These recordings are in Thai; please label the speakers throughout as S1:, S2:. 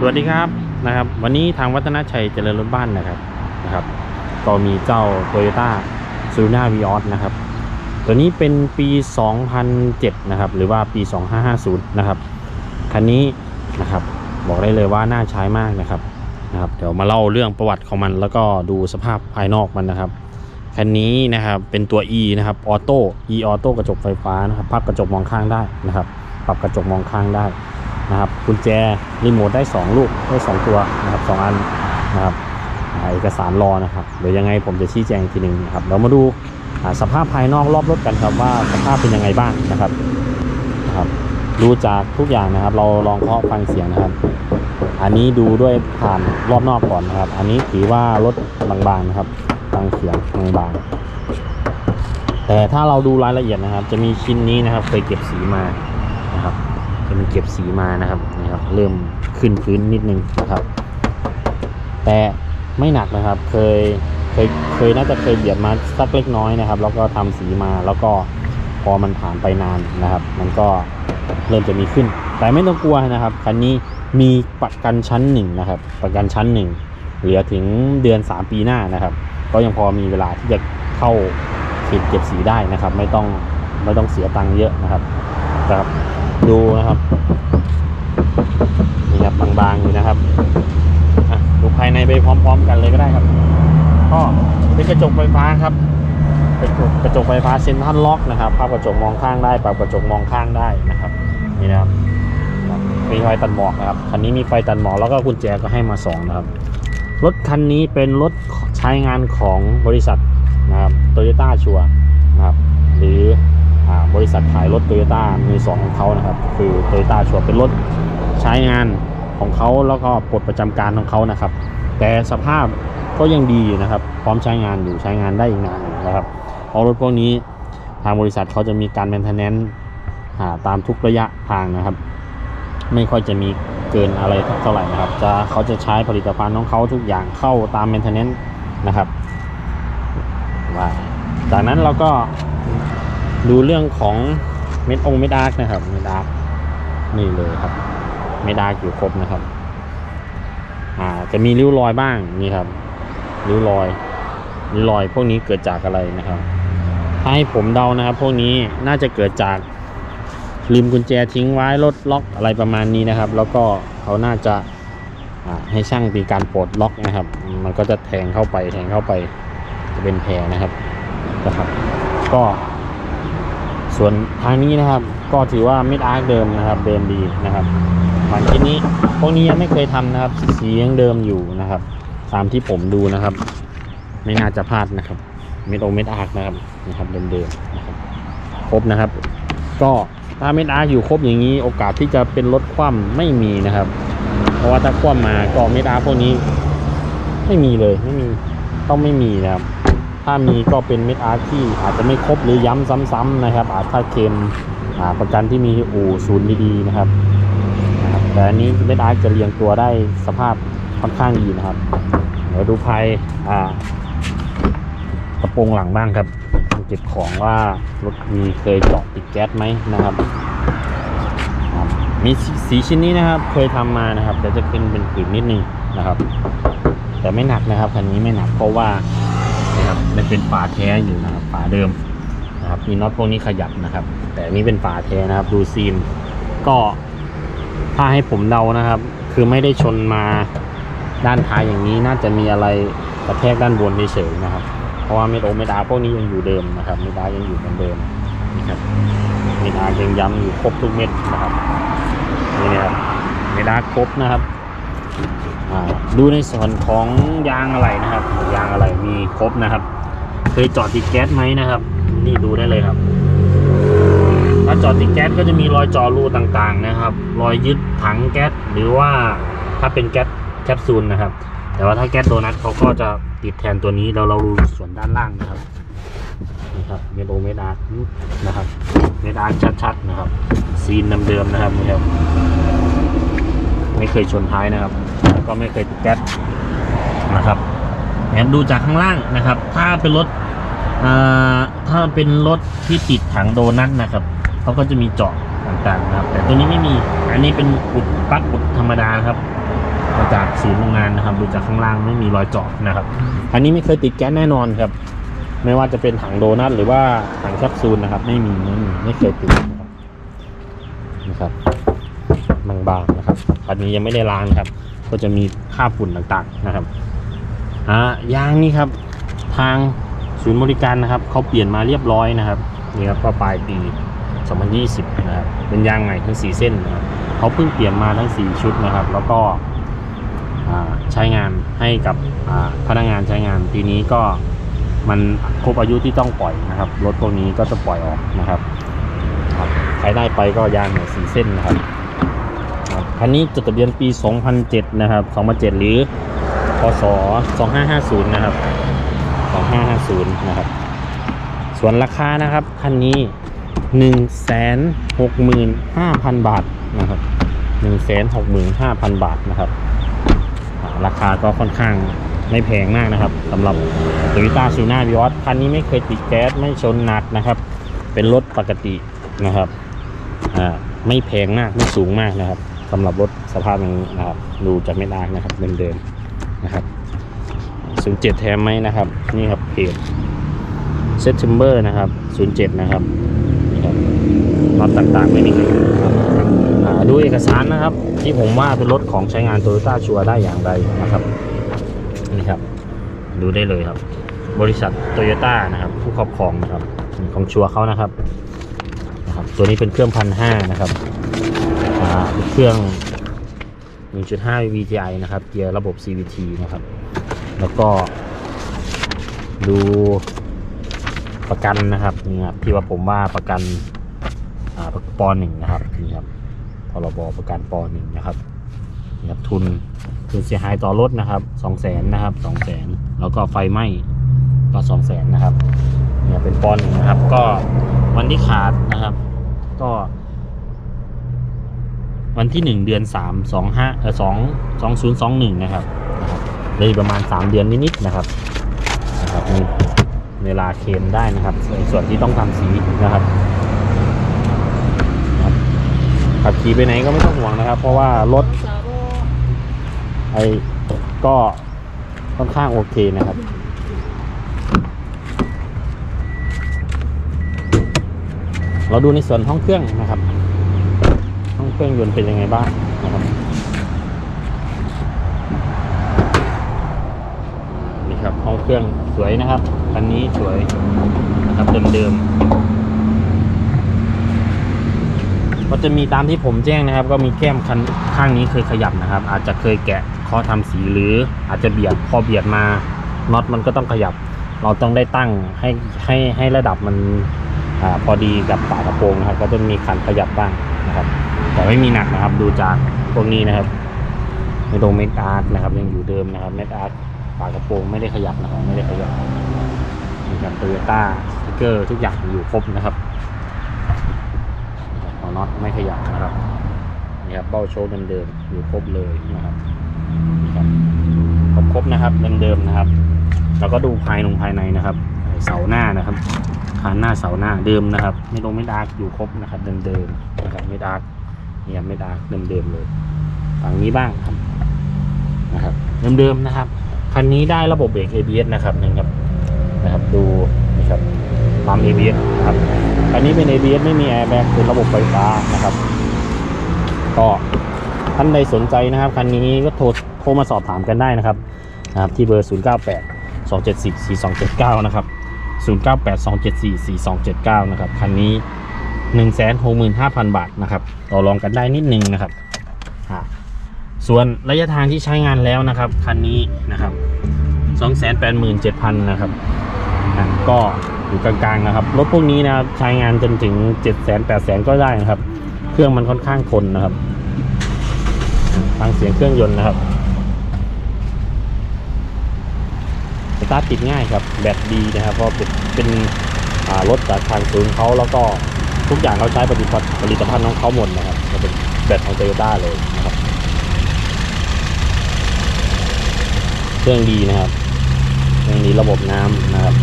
S1: สวัสดีครับนะครับ วันนี้ทางวัฒนชัยเจริญรถบ้านนะครับนะครับ ก็มีเจ้า Toyota s u n a v i o s นะครับ ตัวนี้เป็นปี 2007 นะครับ หรือว่าปี 2550 นะครับ คันนี้นะครับ บอกได้เลยว่าน่าใช้มากนะครับนะครับ เดี๋ยวมาเล่าเรื่องประวัติของมัน แล้วก็ดูสภาพภายนอกมันนะครับ คันนี้นะครับเป็นตัว E นะครับออโต้ E ออโต้กระจกไฟฟ้านะครับพับกระจกมองข้างได้นะครับ ปรับกระจกมองข้างได้ นะครับกุญแจรีโมทได้ 2 ลูกได้ 2 ตัวนะครับสองอันนะครับเอกสารรอนะครับเดี๋ยวยังไงผมจะชี้แจงอีกทีหนึ่งนะครับเรามาดูสภาพภายนอกรอบรถกันครับว่าสภาพเป็นยังไงบ้างนะครับนะครับ ดูจากทุกอย่างนะครับ เราลองเคาะฟังเสียงนะครับ อันนี้ดูด้วยผ่านรอบนอกก่อนนะครับ อันนี้ถือว่ารถบางๆนะครับฟังเสียงบางๆแต่ถ้าเราดูรายละเอียดนะครับ จะมีชิ้นนี้นะครับเคยเก็บสีมา นะครับจะมีเก็บสีมานะครับนี่ครับ เริ่มขึ้นพื้นนิดนึงนะครับ แต่ไม่หนักนะครับ เคยเคยเคยน่าจะเคยเบียดมาสักเล็กน้อยนะครับ แล้วก็ทำสีมาแล้วก็พอมันผ่านไปนานนะครับ มันก็เริ่มจะมีขึ้น แต่ไม่ต้องกลัวนะครับคันนี้มีประกันชั้นหนึ่งนะครับ ประกันชั้นหนึ่งเหลือถึงเดือน 3 ปีหน้านะครับ ก็ยังพอมีเวลาที่จะเข้าเขตเก็บสีได้นะครับ ไม่ต้องไม่ต้องเสียตังค์เยอะนะครับนะครับ ดูนะครับนี่ครับบางๆอยู่นะครับดูภายในไปพร้อม ๆ กันเลยก็ได้ครับก็เป็นกระจกไฟฟ้าครับกระจกระจกไฟฟ้าเซ็นทรัลล็อกนะครับภาพกระจกมองข้างได้ปรับกระจกมองข้างได้นะครับนี่นะครับมีไฟตัดหมอกนะครับคันนี้มีไฟตัดหมอกแล้วก็กุญแจก็ให้มาสองนะครับรถคันนี้เป็นรถใช้งานของบริษัทนะครับโตโยต้าชัวนะครับหรือ บริษัทขายรถโตโยต้ามือสองของเขานะครับ คือโตโยต้าชัวเป็นรถใช้งานของเขาแล้วก็ปลดประจำการของเขานะครับ แต่สภาพก็ยังดีนะครับ พร้อมใช้งานอยู่ใช้งานได้อีกนานนะครับเพรารถพวกนี้ทางบริษัทเขาจะมีการแมนเทนแนนตามทุกระยะทางนะครับ ไม่ค่อยจะมีเกินอะไรเท่าไหร่นะครับ จะเขาจะใช้ผลิตภัณฑ์ของเขาทุกอย่างเข้าตามแมนเทนแนนนะครับว่าจากนั้นเราก็ ดูเรื่องของเม็ดองเม็ดอาร์กนะครับเม็ดอาร์กนี่เลยครับ เม็ดอาร์กอยู่ครบนะครับ อ่าจะมีริ้วรอยบ้างนี่ครับริ้วรอยริ้วรอยพวกนี้เกิดจากอะไรนะครับถ้าให้ผมเดานะครับ พวกนี้น่าจะเกิดจากลืมกุญแจทิ้งไว้รถล็อกอะไรประมาณนี้นะครับ แล้วก็เขาน่าจะให้ช่างมีการปลดล็อกนะครับ มันก็จะแทงเข้าไปแทงเข้าไปจะเป็นแผลนะครับนะครับ ก็ ส่วนทางนี้นะครับ ก็ถือว่ามิดอาร์คเดิมนะครับ เดิมดีนะครับฝั่งที่นี้พวกนี้ยังไม่เคยทำนะครับ สียังเดิมอยู่นะครับ ตามที่ผมดูนะครับ ไม่น่าจะพลาดนะครับเม็ดโอเม็ดอาร์คนะครับนะครับเดิมๆนะครับครบนะครับ ก็ถ้าเม็ดอาร์คอยู่ครบอย่างนี้โอกาสที่จะเป็นรถคว่ำไม่มีนะครับ เพราะว่าถ้าคว่ำมาก็เม็ดอาร์คพวกนี้ ไม่มีเลยไม่มีต้องไม่มีนะครับ ถ้ามีก็เป็นเม็ดอาร์ที่อาจจะไม่ครบหรือย้ำซ้ำๆนะครับ อาจถ้าเค็มประกันที่มีอู่ศูนย์ดีๆนะครับ แต่อันนี้เม็ดอาร์จะเรียงตัวได้สภาพค่อนข้างดีนะครับเดี๋ยวดูภายอ่ากระโปรงหลังบ้างครับเก็บของว่ารถมีเคยเจาะติดแก๊สไหมนะครับมีสีชิ้นนี้นะครับ เคยทำมานะครับแต่จะขึ้นเป็นผื่นนิดนึงนะครับ แต่ไม่หนักนะครับคันนี้ไม่หนักเพราะว่า นะครับมันเป็นฝาแท้อยู่นะครับฝาเดิมนะครับมีน็อตพวกนี้ขยับนะครับ แต่นี้เป็นฝาแท้นะครับ ดูซีนก็ถ้าให้ผมเดานะครับ คือไม่ได้ชนมาด้านท้ายอย่างนี้น่าจะมีอะไรกระแทกด้านบนเฉยๆนะครับ เพราะว่าเมดโอเมดาพวกนี้ยังอยู่เดิมนะครับเมดายังอยู่เหมือนเดิมนะครับเมดายังย้ำอยู่ครบทุกเม็ดนะครับนี่นะครับเมดาครบนะครับ ดูในส่วนของยางอะไรนะครับ ยางอะไรมีครบนะครับ เคยจอดติดแก๊สไหมนะครับ นี่ดูได้เลยครับ ถ้าจอดติดแก๊สก็จะมีรอยจอรูต่างๆนะครับ รอยยึดถังแก๊สหรือว่าถ้าเป็นแก๊สแคปซูลนะครับ แต่ว่าถ้าแก๊สโดนัทเขาก็จะติดแทนตัวนี้เราเราดูส่วนด้านล่างนะครับนี่ครับเมโดเมดาร์นะครับเมดาร์ชัดๆนะครับ ซีนเดิมๆนะครับนี่ครับไม่เคยชนท้ายนะครับ ก็ไม่เคยติดแก๊สนะครับงั้นดูจากข้างล่างนะครับ ถ้าเป็นรถอ่าถ้าเป็นรถที่ติดถังโดนัทนะครับเขาก็จะมีเจาะต่างๆนะครับ แต่ตัวนี้ไม่มี อันนี้เป็นอุดปลั๊กอุดธรรมดานครับมาจากศูนย์โรงงานนะครับ ดูจากข้างล่างไม่มีรอยเจาะนะครับ อันนี้ไม่เคยติดแก๊สแน่นอนครับ ไม่ว่าจะเป็นถังโดนัทหรือว่าถังแคปซูลนะครับ ไม่มีไม่มีไม่เคยติดนะครับนะครับบางๆนะครับอันนี้ยังไม่ได้ล้างครับ ก็จะมีค่าฝุ่นต่างๆนะครับอ่ายางนี่ครับทางศูนย์บริการนะครับเขาเปลี่ยนมาเรียบร้อยนะครับนี่ครับก็ปลายปี 2020 นะครับเป็นยางใหม่ทั้ง 4 เส้นนะครับเขาเพิ่งเปลี่ยนมาทั้ง 4 ชุดนะครับ แล้วก็ใช้งานให้กับพนักงานใช้งานปีนี้ก็มันครบอายุที่ต้องปล่อยนะครับรถพวกนี้ก็จะปล่อยออกนะครับใครได้ไปก็ยางใหม่4เส้นนะครับ คันนี้จดทะเบียนปี 2007 นะครับ 2007 หรือพศ2550 นะครับ 2550 นะครับ ส่วนราคานะครับ คันนี้ 165,000 บาทนะครับ 165,000 บาทนะครับ ราคาก็ค่อนข้างไม่แพงมากนะครับสำหรับ t o y ยต้าซูน่าวิออสคันนี้ไม่เคยติดแก๊สไม่ชนหนักนะครับ เป็นรถปกตินะครับ อ่า ไม่แพงมาก ไม่สูงมากนะครับ สำหรับรถสภาพอย่างนี้นะครับ ดูจากไม่ดากนะครับเดิมๆนะครับ07แถมไหมนะครับ นี่ครับเพจเซตทิมเบอร์นะครับ07นะครับนี่ครับน็อตต่างๆไม่มีดูเอกสารนะครับ ที่ผมว่าเป็นรถของใช้งานโตโยต้าชัวได้อย่างไรนะครับนี่ครับ ดูได้เลยครับ บริษัทโตโยต้านะครับ ผู้ครอบครองนะครับของชัวเขานะครับนะครับ ตัวนี้เป็นเครื่องพันห้านะครับ เครื่อง 1.5 VTI นะครับ เกียร์ระบบ CVT นะครับ แล้วก็ ดูประกันนะครับนี่ครับที่ว่าผมว่าประกันอ่าปหนึ่งนะครับนี่ครับพรบประกันปอหนึ่งนะครับนี่ครับทุนทุนเสียหายต่อรถนะครับสองแสนนะครับสองแสนแล้วก็ไฟไหม้ก็สองแสนนะครับเนี่ยเป็นปอหนึ่งนะครับ ก็วันที่ขาดนะครับ ก็ วันที่หนึ่งเดือนสามสองห้าเออสองสองศูนย์สองหนึ่งนะครับเลยประมาณสามเดือนนิดๆนะครับนะครับมีเวลาเคลมได้นะครับในส่วนที่ต้องทำสีนะครับขับขี่ไปไหนก็ไม่ต้องห่วงนะครับ เพราะว่ารถไอ้ก็ค่อนข้างโอเคนะครับเราดูในส่วนห้องเครื่องนะครับ ห้องเครื่องยนต์เป็นยังไงบ้างนะครับนี่ครับห้องเครื่องสวยนะครับคันนี้สวยนะครับเดิมๆก็จะมีตามที่ผมแจ้งนะครับ ก็มีแก้มคันข้างนี้เคยขยับนะครับ อาจจะเคยแกะข้อทำสีหรืออาจจะเบียดพอเบียดมาน็อตมันก็ต้องขยับ เราต้องได้ตั้งให้ให้ให้ระดับมันอพอดีกับฝากระโปรงนะครับ ก็จะมีคันขยับบ้างนะครับ แต่ไม่มีหนักนะครับ ดูจากพวกนี้นะครับในตรงเมกอาร์ตนะครับ ยังอยู่เดิมนะครับเมกอาร์ตฝากระโปรงไม่ได้ขยับนะครับไม่ได้ขยับนี่ครับโตโยต้าสติ๊กเกอร์ทุกอย่างอยู่ครบนะครับของน็อตไม่ขยับนะครับนี่ครับเบ้าโชว์เดิมๆอยู่ครบเลยนะครับครับครบครบนะครับเดิมๆนะครับ แล้วก็ดูภายนงภายในนะครับเสาหน้านะครับคานหน้าเสาหน้าเดิมนะครับ ไม่ลงไม่ดาร์กอยู่ครบนะครับเดิมๆนะครับไม่ดาร์ก เนี่ยไม่ดาร์กเดิมๆเลยฝั่งนี้บ้างครับนะครับเดิมๆนะครับคันนี้ได้ระบบเบรก ABS นะครับนะครับนะครับดูนะครับปั๊ม ABS นะครับคันนี้เป็น ABS ไม่มีแอร์แบ็กเป็นระบบไฟฟ้านะครับ ก็ท่านใดสนใจนะครับคันนี้ก็โทรโทรมาสอบถามกันได้นะครับนะครับ ที่เบอร์ 098 274 4279 นะครับ 098 274 4279 นะครับ คันนี้ 165,000 บาทนะครับต่อรองกันได้นิดนึงนะครับส่วนระยะทางที่ใช้งานแล้วนะครับคันนี้นะครับ 287,000นะครับก็อยู่กลางๆนะครับรถพวกนี้นะครับใช้งานจนถึง 700,000 800,000 ก็ได้นะครับ เครื่องมันค่อนข้างทนนะครับฟังเสียงเครื่องยนต์นะครับสตาร์ทติดง่ายครับแบตดีนะครับเพราะเป็นเป็นรถจากทางศูนย์เขาแล้วก็ ทุกอย่างเขาใช้ผลิตภัณฑ์ผลิตภัณฑ์ของเขาหมดนะครับจะเป็นแบตของโตโยต้าเลยนะครับเครื่องดีนะครับเครื่องดีระบบน้ำนะครับ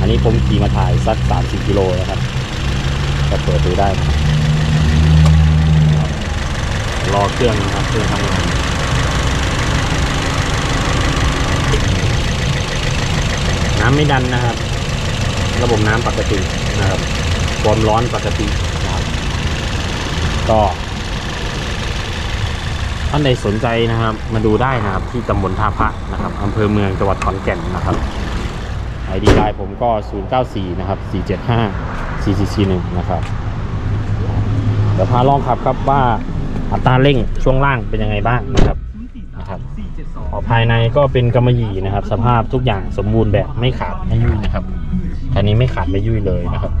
S1: อันนี้ผมขี่มาถ่ายสัก30กิโลนะครับก็เปิดดูได้นะครับรอเครื่องนะครับเครื่องทำงานน้ำไม่ดันนะครับ ระบบน้ำปกตินะครับ ความร้อนปกตินะครับก็ท่านใดสนใจนะครับ มาดูได้นะครับ ที่ตำบลท่าพระนะครับอำเภอเมืองจังหวัดขอนแก่นนะครับไอดีไลน์ผมก็ 094 นะครับ 475 4441 นะครับเดี๋ยวพาลองขับครับว่าอัตราเร่งช่วงล่างเป็นยังไงบ้างนะครับนะครับภายในก็เป็นกำมะหยี่นะครับ สภาพทุกอย่างสมบูรณ์แบบไม่ขาดไม่ยุ่ยนะครับคันนี้ไม่ขาดไม่ยุ่ยเลยนะครับ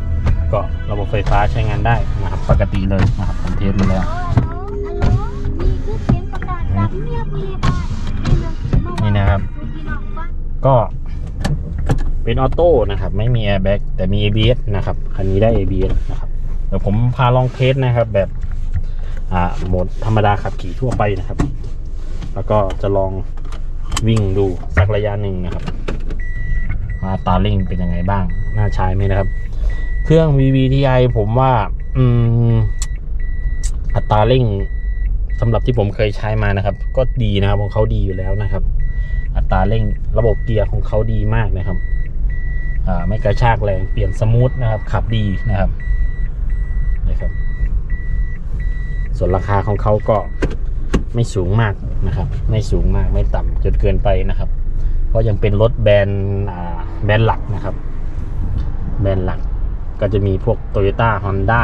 S1: ก็ระบบไฟฟ้าใช้งานได้นะครับปกติเลยนะครับผมเทสมาแล้วนี่นะครับ ก็เป็นออโต้นะครับ ไม่มีแอร์แบ็กแต่มี ABS นะครับคันนี้ได้ ABS นะครับเดี๋ยวผมพาลองเทสนะครับแบบอ่าโหมดธรรมดาขับขี่ทั่วไปนะครับ แล้วก็จะลองวิ่งดูสักระยะหนึ่งนะครับว่าตาเร่งเป็นยังไงบ้าง น่าใช้ไหมนะครับ เครื่อง VVTi ผมว่า อืม อัตราเร่งสำหรับที่ผมเคยใช้มานะครับ ก็ดีนะครับของเขาดีอยู่แล้วนะครับ อัตราเร่งระบบเกียร์ของเขาดีมากนะครับไม่กระชากแรงเปลี่ยนสมูทนะครับ ขับดีนะครับนะครับ ส่วนราคาของเขาก็ไม่สูงมากนะครับ ไม่สูงมากไม่ต่ำจนเกินไปนะครับเพราะยังเป็นรถแบรนด์แบรนด์หลักนะครับ แบรนด์หลัก ก็จะมีพวก Toyota Honda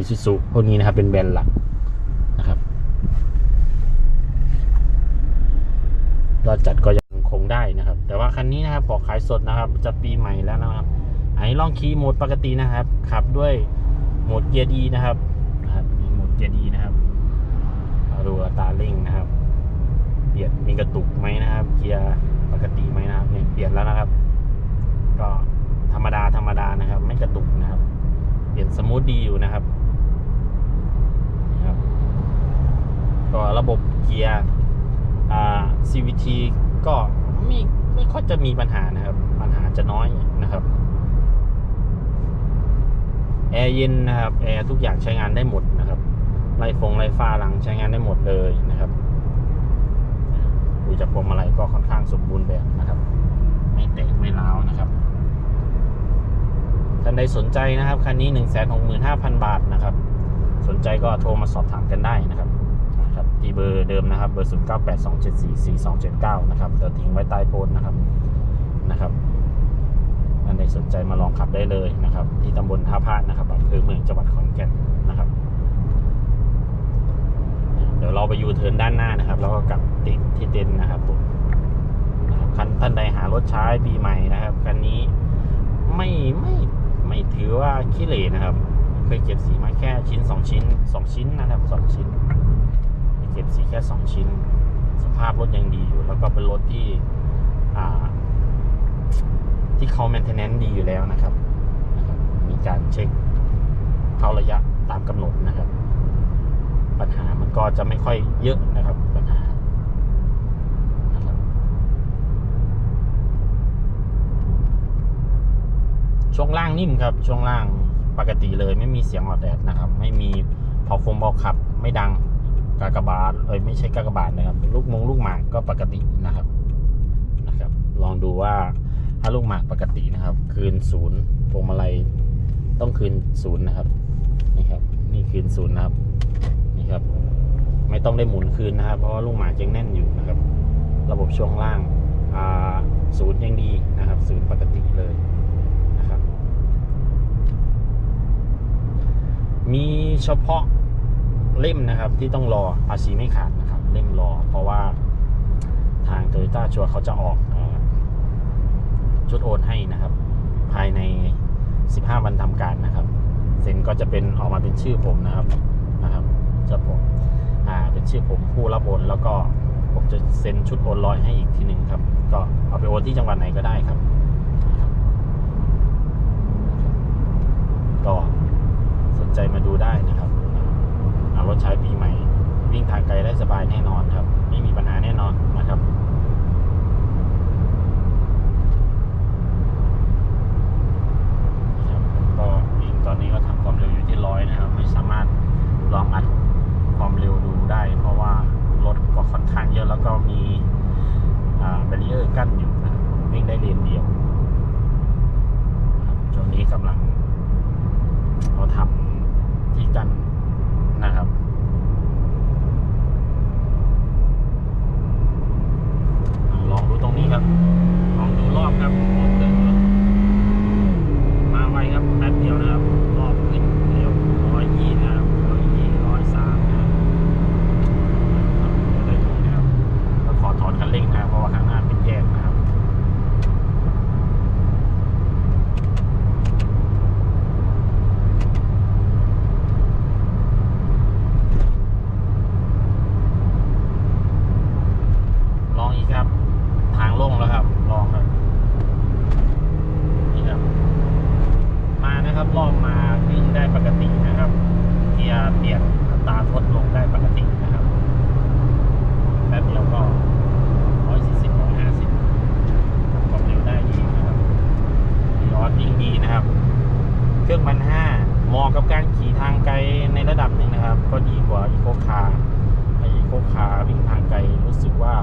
S1: Isuzu พวกนี้นะครับ เป็นแบรนด์หลักนะครับยอดจัดก็ยังคงได้นะครับ แต่ว่าคันนี้นะครับขอขายสดนะครับ จะปีใหม่แล้วนะครับ อันนี้ลองขี่โหมดปกตินะครับ ขับด้วยโหมดเกียร์ดีนะครับนะครับมีโหมดเกียร์ดีนะครับมาดูตราเร่งนะครับ เปลี่ยนมีกระตุกไหมนะครับ เกียร์ปกติไหมนะครับเนี่ยเปลี่ยนแล้วนะครับ ก็ รรมดาธรรมดานะครับ ไม่กระตุกนะครับ เปลี่ยนสมูทดีอยู่นะครับนะครับ ก็ระบบเกียร์อ่า CVT ก็ไม่ไม่ค่อยจะมีปัญหานะครับ ปัญหาจะน้อยนะครับแอร์เย็นนะครับแอร์ทุกอย่างใช้งานได้หมดนะครับไล่ฟงไล่ฟ้าหลังใช้งานได้หมดเลยนะครับดูจากพวงมาลัยก็ค่อนข้างสมบูรณ์แบบนะครับ ไม่แตกไม่ร้าวนะครับ ท่านใดสนใจนะครับ คันนี้ 1 6 5 0 0 0 บาทนะครับ สนใจก็โทรมาสอบถามกันได้นะครับนะครับที่เบอร์เดิมนะครับ เบอร์ 0 9 8 2 7 4 4 2 7 9 นะครับเดี๋ยวทิ้งไว้ใต้โพสต์นะครับนะครับท่านใดสนใจมาลองขับได้เลยนะครับ ที่ตำบลท่าพระนะครับอำเภอเมืองจังหวัดขอนแก่นนะครับ เดี๋ยวเราไปยูเทิร์นด้านหน้านะครับ แล้วก็กลับติดที่เต็นนะครับผมนะครับคันท่านใดหารถใช้ปีใหม่นะครับคันนี้ไม่ไม่ ไม่ถือว่าขี้เหร่นะครับ เคยเก็บสีมาแค่ชิ้นสองชิ้นสองชิ้นนะครับสองชิ้น เก็บสีแค่สองชิ้น สภาพรถยังดีอยู่ แล้วก็เป็นรถที่ที่เขา maintenance ดีอยู่แล้วนะครับ มีการเช็คเข้าระยะตามกำหนดนะครับ ปัญหามันก็จะไม่ค่อยเยอะนะครับ ช่วงล่างนิ่มครับ ช่วงล่างปกติเลยไม่มีเสียงออดแดดนะครับ ไม่มีเผาคมเผาขับ ไม่ดังกากบาทเอ้ยไม่ใช่กากบาทนะครับ ลูกมงลูกหมากก็ปกตินะครับนะครับ ลองดูว่าถ้าลูกหมากปกตินะครับ คืนศูนย์พวงมาลัยต้องคืนศูนย์นะครับนี่ครับ นี่คืนศูนย์นะครับนี่ครับ ไม่ต้องได้หมุนคืนนะครับ เพราะว่าลูกหมากยังแน่นอยู่นะครับ ระบบช่วงล่างศูนย์ยังดีนะครับศูนย์ปกติเลยนะครับ มีเฉพาะเล่มนะครับที่ต้องรอภาษีไม่ขาดนะครับ เล่มรอ เพราะว่าทางโตโยต้าชัวเขาจะออกชุดโอนให้นะครับ ภายใน 15 วันทำการนะครับ เซ็นก็จะเป็นออกมาเป็นชื่อผมนะครับนะครับจะผมอ่าเป็นชื่อผมผู้รับโอนแล้วก็ผมจะเซ็นชุดโอนลอยให้อีกทีหนึ่งครับ ก็เอาไปโอนที่จังหวัดไหนก็ได้ครับก็ ใจมาดูได้นะครับเอารถใช้ปีใหม่ วิ่งทางไกลได้สบายแน่นอนครับ ไม่มีปัญหาแน่นอนนะครับก็วิ่งตอนนี้ก็ทำความเร็วอยู่ที่ร้อยนะครับ ไม่สามารถลองอัดความเร็วดูได้ เพราะว่ารถก็ค่อนข้างเยอะแล้วก็มีเบรีเออร์กั้นอยู่นะวิ่งได้เลนเดียว การขี่ทางไกลในระดับหนึ่งนะครับ ก็ดีกว่าอีโคคาร์ไออีโคคาร์วิ่งทางไกลรู้สึกว่า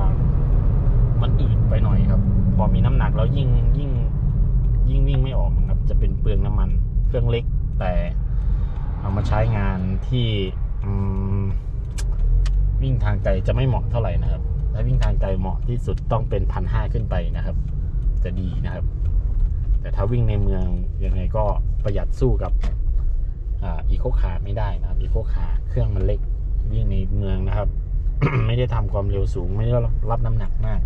S1: มันอืดไปหน่อยครับ พอมีน้ำหนักแล้วยิ่งยิ่งยิ่งวิ่งไม่ออกครับ จะเป็นเปลืองน้ำมัน เครื่องเล็กแต่เอามาใช้งานที่วิ่งทางไกลจะไม่เหมาะเท่าไหร่นะครับ ถ้าวิ่งทางไกลเหมาะที่สุดต้องเป็นพันห้าขึ้นไปนะครับ จะดีนะครับ แต่ถ้าวิ่งในเมืองยังไงก็ประหยัดสู้กับ อีโคคาร์ไม่ได้นะครับอีโคคาร์เครื่องมันเล็กวิ่งในเมืองนะครับ ไม่ได้ทำความเร็วสูง ไม่ได้รับน้ำหนักมาก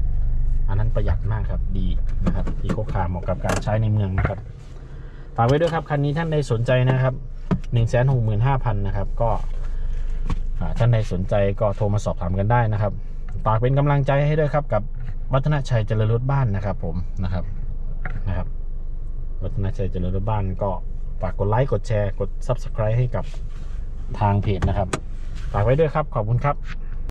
S1: อันนั้นประหยัดมากครับดีนะครับอีโคคาร์เหมาะกับการใช้ในเมืองนะครับฝากไว้ด้วยครับคันนี้ท่านใดสนใจนะครับหนึ่งแสนหกหมื่นห้าพันนะครับก็ท่านใดสนใจก็โทรมาสอบถามกันได้นะครับฝากเป็นกำลังใจให้ด้วยครับกับวัฒนชัยเจริญรถบ้านนะครับ ผมนะครับนะครับ วัฒนชัยเจริญรถบ้านก็ ฝากกดไลค์กดแชร์กด Subscribe ให้กับทางเพจนะครับ ฝากไว้ด้วยครับ ขอบคุณครับ